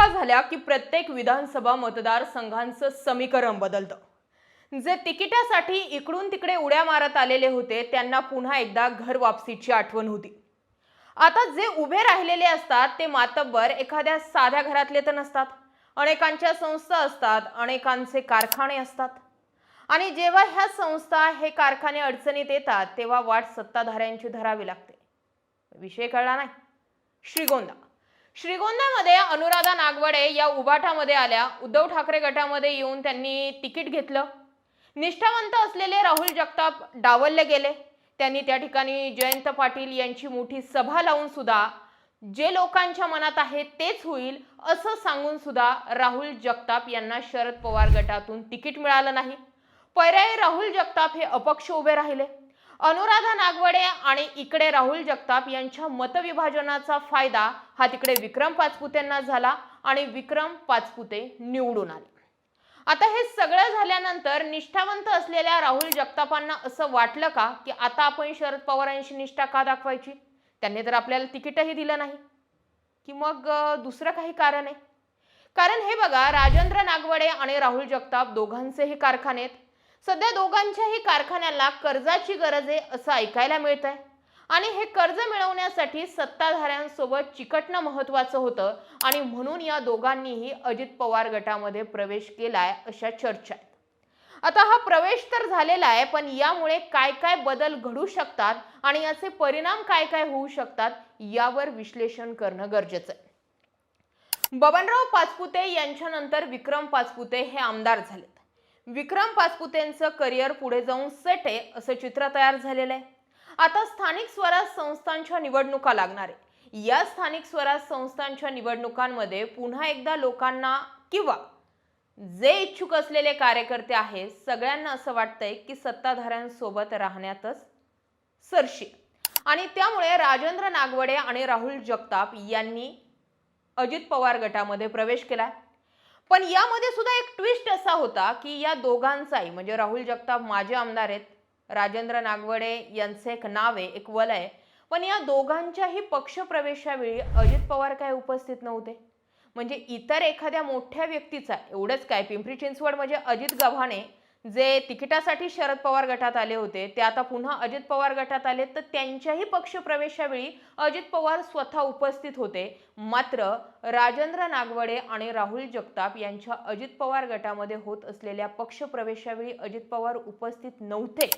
निवडणुका झाल्या की प्रत्येक विधानसभा मतदारसंघांचं समीकरण बदलतं. जे तिकिटासाठी इकडून तिकडे उड्या मारत आलेले होते त्यांना पुन्हा एकदा घर वापसीची आठवण होती. आता जे उभे राहिलेले असतात ते मातब्बर एखाद्या साध्या घरातले तर नसतात. अनेकांच्या संस्था असतात अनेकांचे कारखाने असतात. आणि जेव्हा ह्या संस्था हे कारखाने अडचणीत येतात तेव्हा वाट सत्ताधाऱ्यांची धरावी लागते. विषय कळला नाही. श्रीगोंदा. श्रीगोंद्यामध्ये अनुराधा नागवडे या उभाटामध्ये आल्या. उद्धव ठाकरे गटामध्ये येऊन त्यांनी तिकीट घेतलं. निष्ठावंत असलेले राहुल जगताप डावलले गेले. त्यांनी त्या ठिकाणी जयंत पाटील यांची मोठी सभा लावून सुद्धा जे लोकांच्या मनात आहे तेच होईल असं सांगून सुद्धा राहुल जगताप यांना शरद पवार गटातून तिकीट मिळालं नाही. पर्याय राहुल जगताप हे अपक्ष उभे राहिले. अनुराधा नागवडे आणि इकडे राहुल जगताप यांच्या मतविभाजनाचा फायदा हा तिकडे विक्रम पाचपुतेंना झाला आणि विक्रम पाचपुते निवडून आले. आता हे सगळं झाल्यानंतर निष्ठावंत असलेल्या राहुल जगतापांना असं वाटलं का की आता आपण शरद पवारांशी निष्ठा का दाखवायची? त्यांनी तर आपल्याला तिकीटही दिलं नाही. की मग दुसरं काही कारण आहे? कारण हे बघा राजेंद्र नागवडे आणि राहुल जगताप दोघांचेही कारखाने आहेत. सध्या दोघांच्याही कारखान्याला कर्जाची गरज आहे असं ऐकायला मिळत आहे आणि हे कर्ज मिळवण्यासाठी सत्ताधाऱ्यांसोबत चिकटणं महत्वाचं होतं आणि म्हणून या दोघांनीही अजित पवार गटामध्ये प्रवेश केलाय अशा चर्चा आहेत. आता हा प्रवेश तर झालेला आहे पण यामुळे काय काय बदल घडू शकतात आणि याचे परिणाम काय काय होऊ शकतात यावर विश्लेषण करणं गरजेचं आहे. बबनराव पाचपुते यांच्यानंतर विक्रम पाचपुते हे आमदार झालेत. विक्रम पाचपुतेंचं करिअर पुढे जाऊन सेट आहे असं चित्र तयार झालेलं आहे. आता स्थानिक स्वराज संस्थांच्या निवडणुका लागणार आहे. या स्थानिक स्वराज संस्थांच्या निवडणुकांमध्ये पुन्हा एकदा लोकांना किंवा जे इच्छुक असलेले कार्यकर्ते आहेत सगळ्यांना असं वाटतंय की सत्ताधाऱ्यांसोबत राहण्यातच सरशी आणि त्यामुळे राजेंद्र नागवडे आणि राहुल जगताप यांनी अजित पवार गटामध्ये प्रवेश केला पण यामध्ये सुद्धा एक ट्विस्ट असा होता की या दोघांचाही म्हणजे राहुल जगताप माझे आमदार आहेत राजेंद्र नागवडे यांचे एक नाव आहे एक वलय आहे. पण या दोघांच्याही पक्षप्रवेशावेळी अजित पवार काय उपस्थित नव्हते म्हणजे इतर एखाद्या मोठ्या व्यक्तीचा एवढंच काय पिंपरी चिंचवड म्हणजे अजित गव्हाणे जे तिकिटासाठी शरद पवार गटात आले होते ते आता पुन्हा अजित पवार गटात आले तर त्यांच्याही पक्षप्रवेशावेळी अजित पवार स्वतः उपस्थित होते. मात्र राजेंद्र नागवडे आणि राहुल जगताप यांच्या अजित पवार गटामध्ये होत असलेल्या पक्षप्रवेशावेळी अजित पवार उपस्थित नव्हते.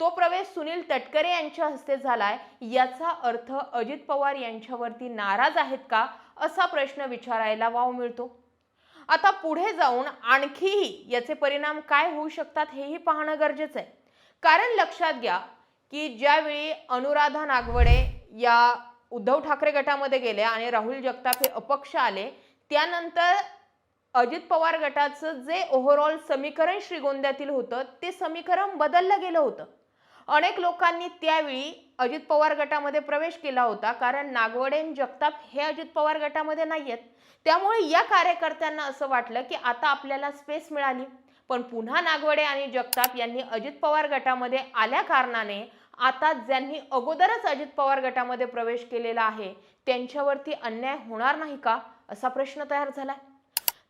तो प्रवेश सुनील तटकरे यांच्या हस्ते झालाय याचा अर्थ अजित पवार यांच्यावरती नाराज आहेत का असा प्रश्न विचारायला वाव मिळतो. आता पुढे जाऊन आणखीही याचे परिणाम काय होऊ शकतात हेही पाहणं गरजेचं आहे. कारण लक्षात घ्या की ज्यावेळी अनुराधा नागवडे या उद्धव ठाकरे गटामध्ये गेले आणि राहुल जगताप हे अपक्ष आले त्यानंतर अजित पवार गटाचं जे ओव्हरऑल समीकरण श्रीगोंद्यातील होतं ते समीकरण बदललं गेलं होतं. अनेक लोकांनी त्यावेळी अजित पवार गटामध्ये प्रवेश केला होता कारण नागवडे जगताप हे अजित पवार गटामध्ये नाही आहेत त्यामुळे या कार्यकर्त्यांना असं वाटलं की आता आपल्याला स्पेस मिळाली. पण पुन्हा नागवडे आणि जगताप यांनी अजित पवार गटामध्ये आल्या कारणाने आता ज्यांनी अगोदरच अजित पवार गटामध्ये प्रवेश केलेला आहे त्यांच्यावरती अन्याय होणार नाही का? असा प्रश्न तयार झालाय.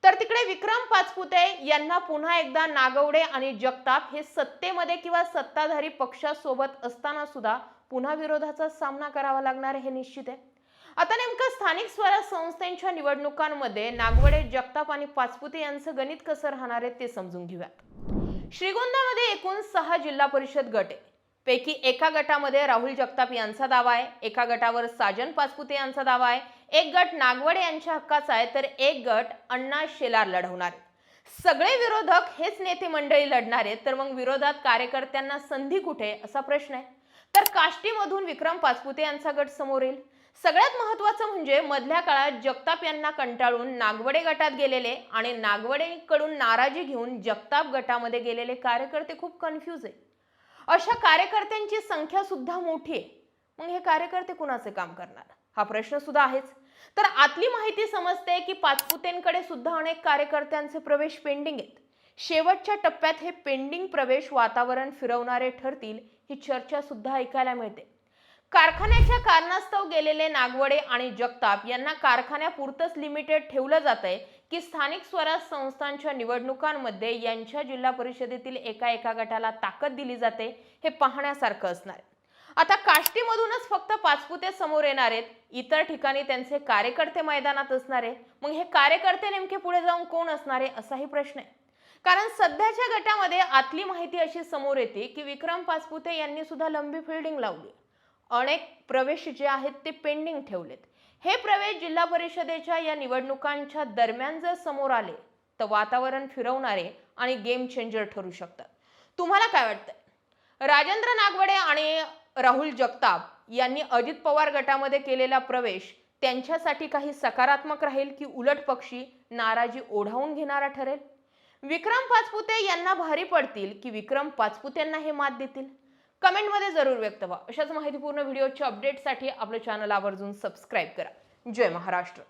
तर तिकडे विक्रम पाचपुते यांना पुन्हा एकदा नागवडे आणि जगताप हे सत्तेमध्ये किंवा सत्ताधारी पक्षासोबत असताना सुद्धा पुन्हा विरोधाचा सामना करावा लागणार हे निश्चित आहे. आता नेमकं स्थानिक स्वराज संस्थांच्या निवडणुकांमध्ये नागवडे जगताप आणि पाचपुते यांचं गणित कसं राहणार आहे ते समजून घेऊयात. श्रीगोंदामध्ये एकूण सहा जिल्हा परिषद गट आहे. पैकी एका गटामध्ये राहुल जगताप यांचा दावा आहे. एका गटावर साजन पाचपुते यांचा दावा आहे. एक गट नागवडे यांच्या हक्काचा आहे तर एक गट अण्णा शेलार लढवणार सगळे विरोधक हेच नेते मंडळी लढणार आहेत तर मग विरोधात कार्यकर्त्यांना संधी कुठे असा प्रश्न आहे. तर काष्टीमधून विक्रम पाचपुते यांचा गट समोर येईल. सगळ्यात महत्वाचं म्हणजे मधल्या काळात जगताप यांना कंटाळून नागवडे गटात गेलेले आणि नागवडेकडून नाराजी घेऊन जगताप गटामध्ये गेलेले कार्यकर्ते खूप कन्फ्यूज आहे. अशा कार्यकर्त्यांची संख्या सुद्धा मोठी आहे. मग हे कार्यकर्ते कुणाचे काम करणार? हा प्रश्न सुद्धा आहेच. तर आतली माहिती समजते की पाचपुतेंकडे सुद्धा अनेक कार्यकर्त्यांचे प्रवेश पेंडिंग आहेत. शेवटच्या टप्प्यात हे पेंडिंग प्रवेश वातावरण फिरवणारे ठरतील ही चर्चा सुद्धा ऐकायला मिळते. कारखान्याच्या कारणास्तव गेलेले नागवडे आणि जगताप यांना कारखान्यापुरतंच लिमिटेड ठेवलं जात आहे की स्थानिक स्वराज संस्थांच्या निवडणुकांमध्ये यांच्या जिल्हा परिषदेतील एका एका गटाला ताकद दिली जाते हे पाहण्यासारखं असणार आहे. आता काष्टीमधूनच फक्त पाचपुते समोर येणार आहेत. इतर ठिकाणी त्यांचे कार्यकर्ते मैदानात असणारे मग हे कार्यकर्ते नेमके पुढे जाऊन कोण असणारे असाही प्रश्न आहे. कारण सध्याच्या गटामध्ये आतली माहिती अशी समोर येते की विक्रम पाचपुते यांनी सुद्धा लंबी फिल्डिंग लावली. अनेक प्रवेश जे आहेत ते पेंडिंग ठेवलेत. हे प्रवेश जिल्हा परिषदेच्या या निवडणुकांच्या दरम्यान जर समोर आले तर वातावरण फिरवणारे आणि गेम चेंजर ठरू शकतात. तुम्हाला काय वाटतं राजेंद्र नागवडे आणि राहुल जगताप यांनी अजित पवार गटामध्ये केलेला प्रवेश त्यांच्यासाठी काही सकारात्मक राहील की उलट पक्षी नाराजी ओढावून घेणारा ठरेल? विक्रम पाचपुते यांना भारी पडतील की विक्रम पाचपुतेंना हे मात देतील? कमेंटमध्ये जरूर व्यक्त व्हा. अशाच माहितीपूर्ण व्हिडिओच्या अपडेटसाठी आपलं चॅनल आवर्जून सबस्क्राईब करा. जय महाराष्ट्र.